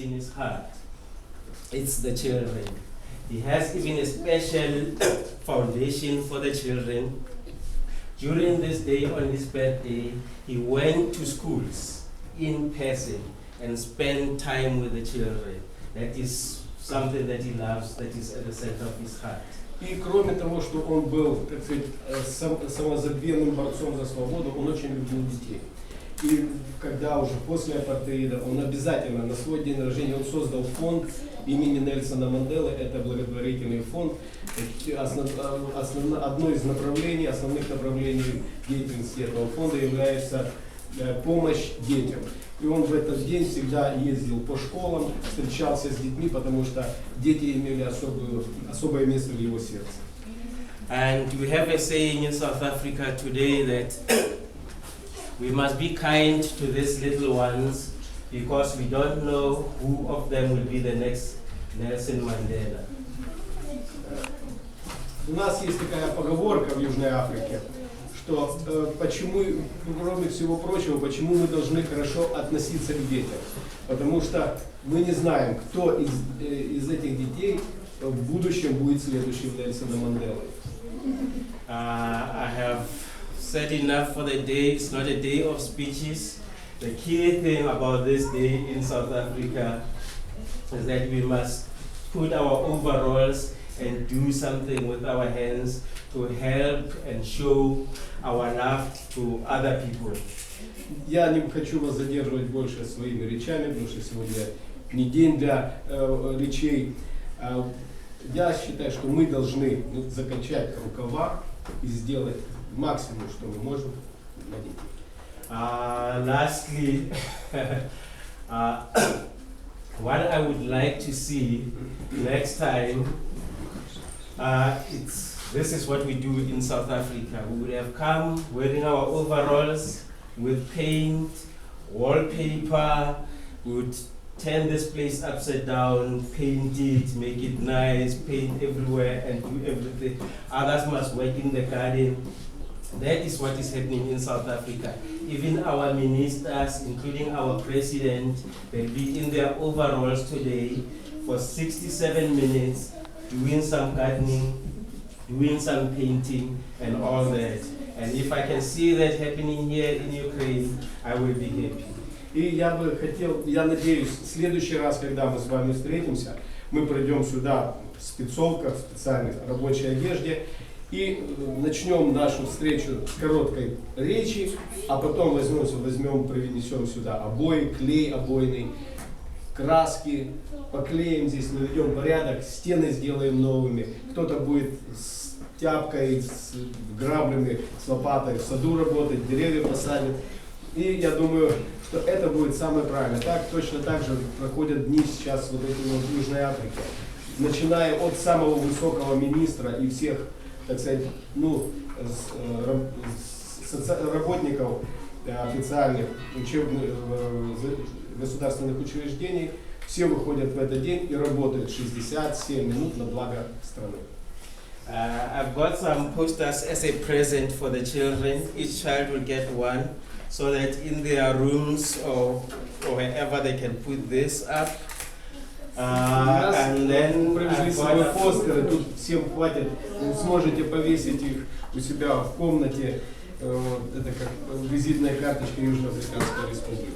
in his heart. It's the children. He has even a special foundation for the children. During this day on his birthday, he went to schools in person and spent time with the children. That is something that he loves, that is at the center of his heart. И кроме того, что он был, так сказать, э, сам- самозабвенным борцом за свободу, он очень любил детей. И когда уже после апартеида, он обязательно на свой день рождения, он создал фонд имени Нельсона Манделы, это благотворительный фонд. Э, основ- э, основно- одно из направлений, основных направлений деятельности этого фонда является э, помощь детям. И он в этот день всегда ездил по школам, встречался с детьми, потому что дети имели особую, особое место в его сердце. And we have a saying in South Africa today that we must be kind to these little ones because we don't know who of them will be the next Nelson Mandela. У нас есть такая поговорка в Южной Африке, что э, почему, кроме всего прочего, почему мы должны хорошо относиться к детям. Потому что мы не знаем, кто из, э, из этих детей в будущем будет следующим Нельсоном Манделой. Uh, said enough for the day. It's not a day of speeches. The key thing about this day in South Africa is that we must put our overalls and do something with our hands to help and show our love to other people. Я не хочу вас задерживать больше своими речами, потому что сегодня не день для э, речей. А я считаю, что мы должны ну, закачать рукава и сделать максимум, что мы можем для детей. Uh, lastly, uh, what I would like to see next time, uh, it's, this is what we do in South Africa. We would have come wearing our overalls with paint, wallpaper, we would turn this place upside down, paint it, make it nice, paint everywhere and do everything. Others must work in the garden. That is what is happening in South Africa. Even our ministers, including our president, will be in their overalls today for 67 minutes doing some gardening, doing some painting, and all that. And if I can see that happening here in Ukraine, I will be happy. И я бы хотел, я надеюсь, в следующий раз, когда мы с вами встретимся, мы пройдем сюда в спецовках, в специальной рабочей одежде и начнем нашу встречу с короткой речи, а потом возьмем, возьмем принесем сюда обои, клей обойный, краски, поклеим здесь, наведем порядок, стены сделаем новыми. Кто-то будет с тяпкой, с граблями, с лопатой в саду работать, деревья посадит. И я думаю, что это будет самое правильное. Так, точно так же проходят дни сейчас вот эти вот Южной Африке. Начиная от самого высокого министра и всех, так сказать, ну, э, работников э, официальных учебных э, государственных учреждений, все выходят в этот день и работают 67 минут на благо страны. Uh, I've got some posters as a present for the children. Each child will get one so that in their rooms or, or wherever they can put this up. Uh, and then привезли I've с собой got a- постеры, тут всем хватит, вы сможете повесить их у себя в комнате. Э, Это как визитная карточка Южноафриканской Республики.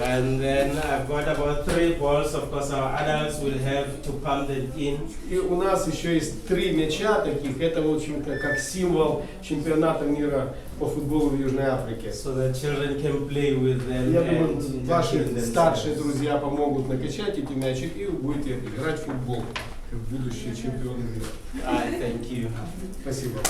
And then I've got about three balls. Of course, our adults will have to pump them in. И у нас еще есть три мяча таких. Это, в общем-то, как символ чемпионата мира по футболу в Южной Африке. So that children can play with them Я думаю, ваши старшие друзья помогут накачать эти мячики, и вы будете играть в футбол, как будущие чемпионы мира. I thank you. Спасибо.